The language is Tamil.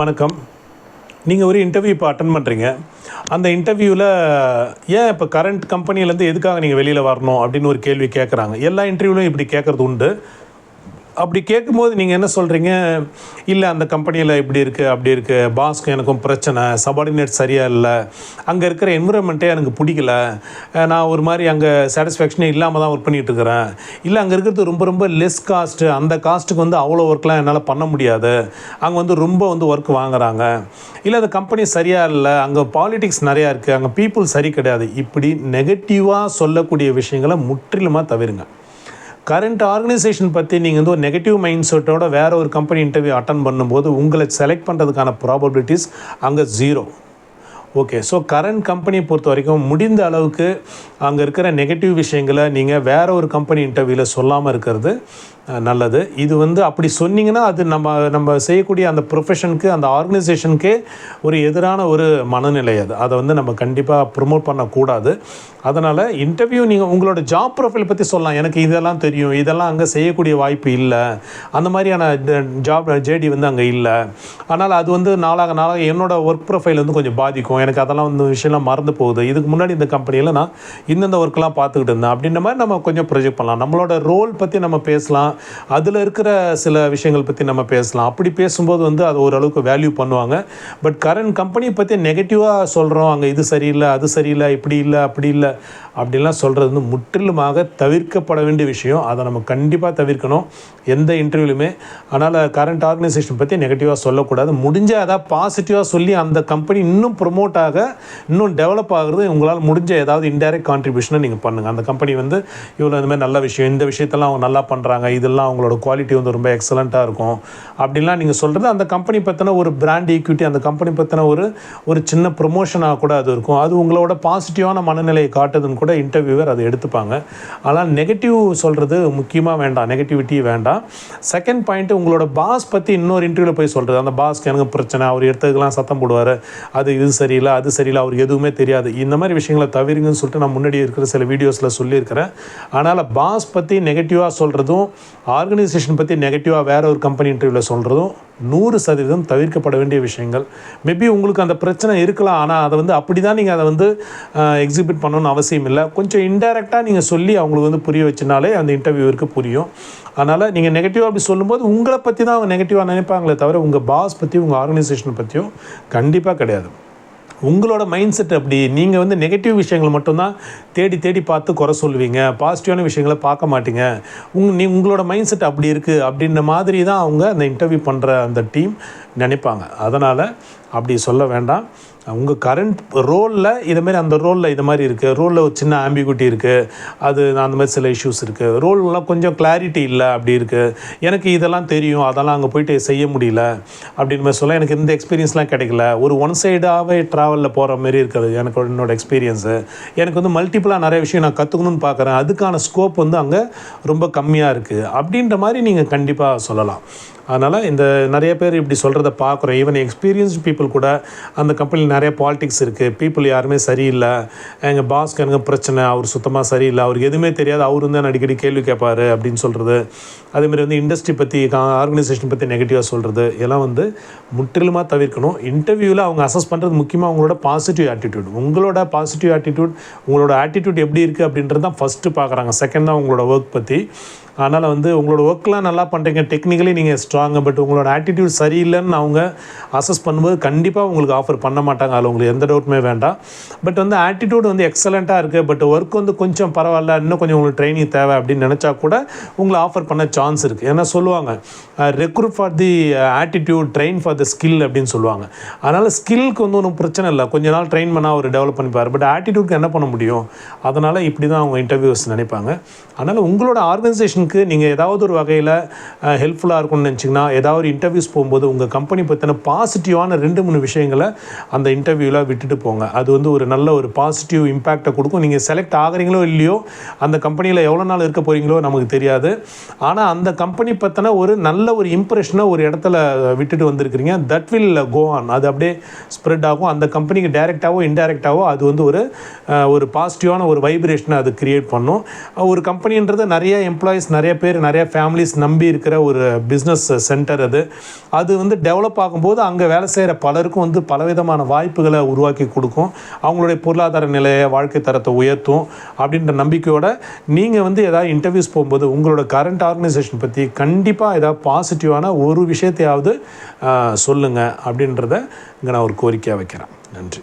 வணக்கம். நீங்கள் ஒரு இன்டர்வியூ இப்போ அட்டன் பண்ணுறீங்க அந்த இன்டர்வியூவில் ஏன் இப்போ கரண்ட் கம்பெனிலேருந்து எதுக்காக நீங்கள் வெளியில் வரணும் அப்படின்னு ஒரு கேள்வி கேட்குறாங்க எல்லா இன்டர்வியூலையும் இப்படி கேட்குறது உண்டு. அப்படி கேட்கும்போது நீங்கள் என்ன சொல்கிறீங்க இல்லை அந்த கம்பெனியில் இப்படி இருக்குது அப்படி இருக்குது பாஸ்க்கும் எனக்கும் பிரச்சனை. சபார்டினேட் சரியாக இல்லை. அங்கே இருக்கிற என்விரான்மெண்ட்டே எனக்கு பிடிக்கல. நான் ஒரு மாதிரி அங்கே சாட்டிஸ்ஃபேக்ஷனே இல்லாமல் தான் ஒர்க் பண்ணிகிட்டு இருக்கிறேன். இல்லை அங்கே இருக்கிறது ரொம்ப ரொம்ப லெஸ் காஸ்ட்டு அந்த காஸ்ட்டுக்கு வந்து அவ்வளோ ஒர்க்லாம் என்னால் பண்ண முடியாது. அங்கே வந்து ரொம்ப வந்து ஒர்க் வாங்குறாங்க. இல்லை அந்த கம்பெனி சரியாக இல்லை. அங்கே பாலிடிக்ஸ் நிறையா இருக்குது அங்கே பீப்புள் சரி கிடையாது. இப்படி நெகட்டிவாக சொல்லக்கூடிய விஷயங்களை முற்றிலுமாக தவிருங்க. கரண்ட் ஆர்கனைசேஷன் பற்றி நீங்கள் வந்து ஒரு நெகட்டிவ் மைண்ட் செட்டோட வேற ஒரு கம்பெனி இன்டர்வியூ அட்டன் பண்ணும்போது உங்களை செலக்ட் பண்ணுறதுக்கான ப்ராபபிலிட்டிஸ் அங்கே ஜீரோ ஓகே ஸோ கரண்ட் கம்பெனியை பொறுத்த வரைக்கும் முடிந்த அளவுக்கு அங்கே இருக்கிற நெகட்டிவ் விஷயங்களை நீங்கள் வேற ஒரு கம்பெனி இன்டர்வியூவில் சொல்லாமல் இருக்கிறது நல்லது. இது வந்து அப்படி சொன்னீங்கன்னா அது நம்ம நம்ம செய்யக்கூடிய அந்த ப்ரொஃபஷனுக்கு அந்த ஆர்கனைசேஷனுக்கே ஒரு எதிரான ஒரு மனநிலை அது. அதை வந்து நம்ம கண்டிப்பாக ப்ரொமோட் பண்ணக்கூடாது. அதனால் இன்டர்வியூ நீங்கள் உங்களோட ஜாப் ப்ரொஃபைல் பற்றி சொல்லலாம். எனக்கு இதெல்லாம் தெரியும். இதெல்லாம் அங்கே செய்யக்கூடிய வாய்ப்பு இல்லை. அந்த மாதிரியான ஜாப் ஜேடி வந்து அங்கே இல்லை. ஆனால் அது வந்து நாளாக நாளாக என்னோடய ஒர்க் ப்ரொஃபைல் வந்து கொஞ்சம் பாதிக்கும். எனக்கு அதெல்லாம் வந்து விஷயம்லாம் மறந்து போகுது. இதுக்கு முன்னாடி இந்த கம்பெனியில் நான் இந்தந்த ஒர்க்கெலாம் பார்த்துக்கிட்டு இருந்தேன். அப்படின்ற மாதிரி நம்ம கொஞ்சம் ப்ரொஜெக்ட் பண்ணலாம். நம்மளோட ரோல் பற்றி நம்ம பேசலாம். அதில் இருக்கிற சில விஷயங்கள் பற்றி நம்ம பேசலாம். அப்படி பேசும்போது வந்து அது ஓரளவுக்கு வேல்யூ பண்ணுவாங்க. பட் கரண்ட் கம்பெனியை பற்றி நெகட்டிவாக சொல்கிறோம் அங்கே இது சரியில்லை அது சரியில்லை இப்படி இல்லை அப்படி இல்லை. அப்படிலாம் சொல்கிறது வந்து முற்றிலுமாக தவிர்க்கப்பட வேண்டிய விஷயம். அதை நம்ம கண்டிப்பாக தவிர்க்கணும். எந்த இன்டர்வியூலுமே அதனால் கரண்ட் ஆர்கனைசேஷன் பற்றி நெகட்டிவாக சொல்லக்கூடாது. முடிஞ்சால் ஏதாவது பாசிட்டிவாக சொல்லி அந்த கம்பெனி இன்னும் ப்ரொமோட் ஆக இன்னும் டெவலப் ஆகுறது உங்களால் முடிஞ்ச ஏதாவது இன்டைரக்ட் கான்ட்ரிபியூஷனை நீங்கள் பண்ணுங்கள் அந்த கம்பெனி வந்து இவ்வளோ இந்த மாதிரி நல்ல விஷயம் இந்த விஷயத்தெல்லாம் அவங்க நல்லா பண்ணுறாங்க இதெல்லாம் அவங்களோட குவாலிட்டி வந்து ரொம்ப எக்ஸலண்ட்டாக இருக்கும். அப்படின்லாம் நீங்கள் சொல்கிறது அந்த கம்பெனி பற்றின ஒரு பிராண்ட் ஈக்விட்டி அந்த கம்பெனி பற்றின ஒரு ஒரு சின்ன ப்ரொமோஷனாக கூட அது இருக்கும். அது உங்களோட பாசிட்டிவான மனநிலையை காட்டுதுன்னு கூட இன்டர்வியூவர் அதை எடுத்துப்பாங்க. ஆனால் நெகட்டிவ் சொல்கிறது முக்கியமாக வேண்டாம். நெகட்டிவிட்டி வேண்டாம். செகண்ட் பாயிண்ட்டு உங்களோட பாஸ் பற்றி இன்னொரு இன்டர்வியூவில் போய் சொல்கிறது அந்த பாஸ்க்கு எனக்கு பிரச்சனை அவர் எடுத்ததுக்கெல்லாம் சத்தம் போடுவார். அது இது சரியில்லை அது சரியில்லை அவர் எதுவுமே தெரியாது. இந்த மாதிரி விஷயங்களை தவிருங்கன்னு சொல்லிட்டு நான் முன்னாடி இருக்கிற சில வீடியோஸில் சொல்லியிருக்கிறேன். அதனால் பாஸ் பற்றி நெகட்டிவாக சொல்கிறதும் ஆர்கனைசேஷன் பற்றி நெகட்டிவாக வேற ஒரு கம்பெனி இன்டர்வியூவில் சொல்கிறதும் நூறு சதவீதம் தவிர்க்கப்பட வேண்டிய விஷயங்கள். மேபி உங்களுக்கு அந்த பிரச்சனை இருக்கலாம் ஆனால் அதை வந்து அப்படி தான் நீங்கள் அதை வந்து எக்ஸிபிட் பண்ணணும்னு அவசியம் இல்லை. கொஞ்சம் இன்டெரக்டாக நீங்கள் சொல்லி அவங்களுக்கு வந்து புரிய வச்சுனாலே அந்த இன்டர்வியூருக்கு புரியும். அதனால் நீங்கள் நெகட்டிவாக அப்படி சொல்லும்போது உங்களை பற்றி தான் அவங்க நெகட்டிவாக நினைப்பாங்களே தவிர உங்கள் பாஸ் பற்றி உங்கள் ஆர்கனைசேஷனை பற்றியும் கண்டிப்பாக கிடையாது. உங்களோட மைண்ட் செட் அப்படி நீங்கள் வந்து நெகட்டிவ் விஷயங்கள் மட்டும்தான் தேடி தேடி பார்த்து குறை சொல்லுவீங்க. பாசிட்டிவான விஷயங்களை பார்க்க மாட்டீங்க. உங் நீ உங்களோட மைண்ட் செட் அப்படி இருக்குது அப்படின்ற மாதிரி தான் அவங்க அந்த இன்டர்வியூ பண்ணுற அந்த டீம் நினைப்பாங்க. அதனால் அப்படி சொல்ல வேண்டாம். உங்கள் கரண்ட் ரோலில் இதுமாரி அந்த ரோலில் இது மாதிரி இருக்குது ரோலில் ஒரு சின்ன ஆம்பிகுட்டி இருக்குது அது அந்த மாதிரி சில இஷ்யூஸ் இருக்குது ரோல்லாம் கொஞ்சம் கிளாரிட்டி இல்லை அப்படி இருக்குது எனக்கு இதெல்லாம் தெரியும். அதெல்லாம் அங்கே போயிட்டு செய்ய முடியல. அப்படின்னு மாதிரி சொல்ல எனக்கு இந்த எக்ஸ்பீரியன்ஸ்லாம் கிடைக்கல. ஒரு ஒன் சைடாகவே ட்ராவலில் போகிற மாதிரி இருக்குது. எனக்கு என்னோட எக்ஸ்பீரியன்ஸு எனக்கு வந்து மல்டிப்புளாக நிறைய விஷயம் நான் கற்றுக்கணும்னு பார்க்குறேன் அதுக்கான ஸ்கோப் வந்து அங்கே ரொம்ப கம்மியாக இருக்குது அப்படின்ற மாதிரி நீங்கள் கண்டிப்பாக சொல்லலாம். அதனால் இந்த நிறைய பேர் இப்படி சொல்கிறத பார்க்குறோம் ஈவன் எக்ஸ்பீரியன்ஸ்டு பீப்புள் கூட அந்த கம்பெனியில் நிறைய பாலிடிக்ஸ் இருக்குது பீப்புள் யாருமே சரியில்லை. எங்கள் பாஸ்க்கு எனக்கு பிரச்சனை. அவர் சுத்தமாக சரியில்லை. அவருக்கு எதுவுமே தெரியாது. அவர் தான் அடிக்கடி கேள்வி கேட்பாரு அப்படின்னு சொல்கிறது அதேமாதிரி வந்து இண்டஸ்ட்ரி பற்றி ஆர்கனைசேஷன் பற்றி நெகட்டிவாக சொல்கிறது எல்லாம் வந்து முற்றிலுமாக தவிர்க்கணும். இன்டர்வியூவில் அவங்க அசஸ் பண்ணுறது முக்கியமாக அவங்களோட பாசிட்டிவ் ஆட்டிடியூட் உங்களோட பாசிட்டிவ் ஆட்டிடியூட் உங்களோட ஆட்டிடியூட் எப்படி இருக்குது அப்படின்றது தான் ஃபஸ்ட்டு பார்க்குறாங்க. செகண்ட் தான் உங்களோட ஒர்க் பற்றி அதனால் வந்து உங்களோட ஒர்க்லாம் நல்லா பண்ணுறீங்க டெக்னிக்கலி நீங்கள் ஸ்ட்ராங்கு பட் உங்களோட ஆட்டிடியூட் சரியில்லைன்னு அவங்க அசஸ் பண்ணும்போது கண்டிப்பாக உங்களுக்கு ஆஃபர் பண்ண மாட்டாங்க. அதில் உங்களுக்கு எந்த டவுட்டுமே வேண்டாம். பட் வந்து ஆட்டிடியூட் வந்து எக்ஸலண்ட்டாக இருக்குது பட் ஒர்க் வந்து கொஞ்சம் பரவாயில்ல. இன்னும் கொஞ்சம் உங்களுக்கு ட்ரைனிங் தேவை அப்படின்னு நினச்சா கூட உங்களை ஆஃபர் பண்ண சான்ஸ் இருக்குது ஏன்னா சொல்லுவாங்க recruit for the attitude train for the skill அப்படின்னு சொல்லுவாங்க. அதனால் ஸ்கில்க்கு வந்து ஒன்றும் பிரச்சனை இல்லை. கொஞ்ச நாள் ட்ரெயின் பண்ணால் அவர் டெவலப் பண்ணிப்பார். பட் ஆட்டிடியூட்க்கு என்ன பண்ண முடியும்? அதனால் இப்படி தான் அவங்க இன்டர்வியூஸ் நினைப்பாங்க. அதனால் உங்களோட ஆர்கனைசேஷன் டீமுக்கு நீங்கள் ஏதாவது ஒரு வகையில் ஹெல்ப்ஃபுல்லாக இருக்கும்னு நினச்சிங்கன்னா ஏதாவது ஒரு இன்டர்வியூஸ் போகும்போது உங்கள் கம்பெனி பற்றின பாசிட்டிவான ரெண்டு மூணு விஷயங்களை அந்த இன்டர்வியூவில் விட்டுட்டு போங்க. அது வந்து ஒரு நல்ல ஒரு பாசிட்டிவ் இம்பேக்டை கொடுக்கும். நீங்கள் செலக்ட் ஆகுறீங்களோ இல்லையோ அந்த கம்பெனியில் எவ்வளோ நாள் இருக்க போகிறீங்களோ நமக்கு தெரியாது. ஆனால் அந்த கம்பெனி பற்றின ஒரு நல்ல ஒரு இம்ப்ரெஷனை ஒரு இடத்துல விட்டுட்டு வந்திருக்கிறீங்க தட் வில் கோ ஆன் அது அப்படியே ஸ்ப்ரெட் ஆகும். அந்த கம்பெனிக்கு டைரெக்டாகவோ இன்டைரக்டாகவோ அது வந்து ஒரு ஒரு பாசிட்டிவான ஒரு வைப்ரேஷனை அது கிரியேட் பண்ணும். ஒரு கம்பெனின்றது நிறைய எம்ப்ளாயிஸ் நிறைய பேர் நிறைய ஃபேமிலிஸ் நம்பி இருக்கிற ஒரு பிஸ்னஸ் சென்டர் அது. அது வந்து டெவலப் ஆகும்போது அங்கே வேலை செய்கிற பலருக்கும் வந்து பலவிதமான வாய்ப்புகளை உருவாக்கி கொடுக்கும். அவங்களுடைய பொருளாதார நிலையை வாழ்க்கை தரத்தை உயர்த்தும் அப்படின்ற நம்பிக்கையோட நீங்கள் வந்து ஏதாவது இன்டர்வியூஸ் போகும்போது உங்களோட கரண்ட் ஆர்கனைசேஷன் பற்றி கண்டிப்பாக ஏதாவது பாசிட்டிவான ஒரு விஷயத்தையாவது சொல்லுங்கள் அப்படின்றத இங்கே நான் ஒரு கோரிக்கையாக வைக்கிறேன். நன்றி.